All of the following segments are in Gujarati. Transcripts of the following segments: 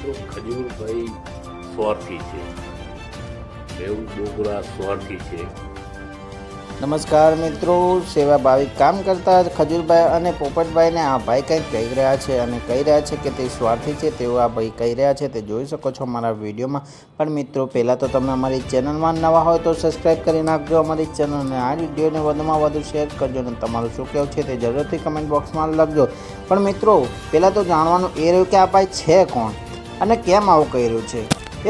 મિત્રો, ખજૂરભાઈ સ્વાર્થી છે. એવું બોગરા સ્વાર્થી છે. નમસ્કાર મિત્રો, સેવા ભાવિક કામ કરતા ખજૂરભાઈ અને પોપટભાઈને આ ભાઈ કંઈક કહી રહ્યા છે અને કહી રહ્યા છે કે તે સ્વાર્થી છે, તેઓ આ ભાઈ કહી રહ્યા છે, તે જોઈ શકો છો અમારા વિડીયોમાં. પણ મિત્રો, પહેલાં તો તમે અમારી ચેનલમાં નવા હોય તો સબસ્ક્રાઈબ કરી નાખજો, અમારી ચેનલને આ વિડીયોને વધુમાં વધુ શેર કરજો અને તમારું શું કહેવું છે તે જરૂરથી કમેન્ટ બોક્સમાં લખજો. પણ મિત્રો, પહેલાં તો જાણવાનું એ રહ્યું કે આ ભાઈ છે કોણ? અને કેમ આવું કહી રહ્યું છે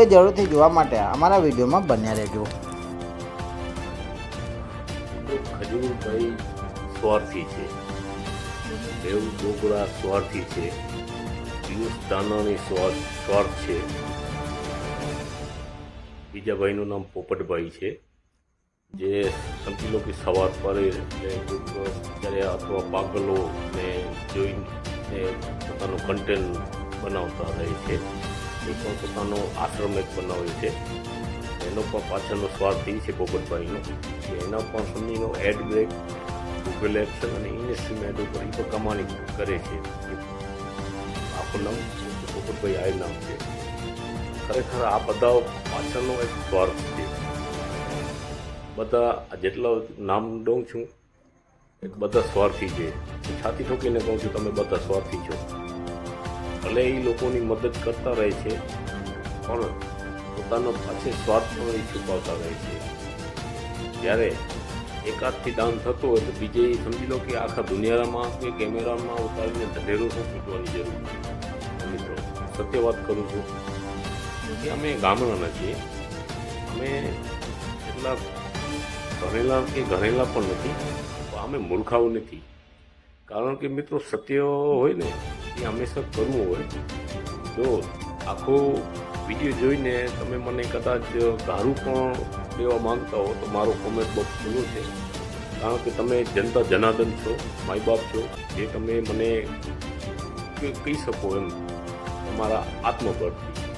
એ જરૂરથી જોવા માટે અમારા વિડીયોમાં બન્યા રહેજો. ખજૂરભાઈ સ્વાર્થી છે. દેવ બોગરા સ્વાર્થી છે. પિયુષ દાનાણી સ્વાર્થ સ્વાર્થ છે. બીજા ભાઈનું નામ પોપટભાઈ છે. જે સમજી લો કે સવાર પડે એટલે ત્યારે અથવા પાગલો ને જોઈને પોતાનું કન્ટેન્ટ બનાવતા રહે છે. એ પણ પોતાનો આશ્રમ એક બનાવે છે. એનો પણ પાછળનો સ્વાર્થ એ છે પોપટભાઈનો કે એના પણ સમયનો એડ બ્રેક ગૂગલ એપ્સ અને ઇન્ડસ્ટ્રી એડ ઉપર એ પણ કમાણી કરે છે. આખું નામ પોપટભાઈ આ નામ છે. ખરેખર આ બધા પાછળનો એક સ્વાર્થ છે. બધા જેટલા નામ દઉં છું, એક બધા સ્વાર્થી છે. છાતી ઠોકીને કહું છું, તમે બધા સ્વાર્થી છો. ભલે એ લોકોની મદદ કરતા રહે છે, પણ પોતાનો પાછળ સ્વાર્થ પણ એ છુપાવતા રહે છે. જ્યારે એકાદથી દાન થતો હોય તો બીજે સમજી લો કે આખા દુનિયામાં કે કેમેરામાં ઉતારીને ધનેરો પીટવાની જરૂર છે? મિત્રો, સત્ય વાત કરું છું કે અમે ગામડાના છીએ. અમે એટલા ભણેલા કે ઘરેલા પણ નથી અમે મૂર્ખાઓ નથી. કારણ કે મિત્રો, સત્ય હોય ને એ હંમેશા કરવું હોય. જો આખો વીડિયો જોઈને તમે મને કદાચ ગારું પણ લેવા માંગતા હો તો મારો કોમેન્ટ બોક્સ ખુલ્લો છે. કારણ કે તમે જનતા જનાર્દન છો, માય બાપ છો, જે તમે મને કહી શકો એમ તમારા આત્મબળથી.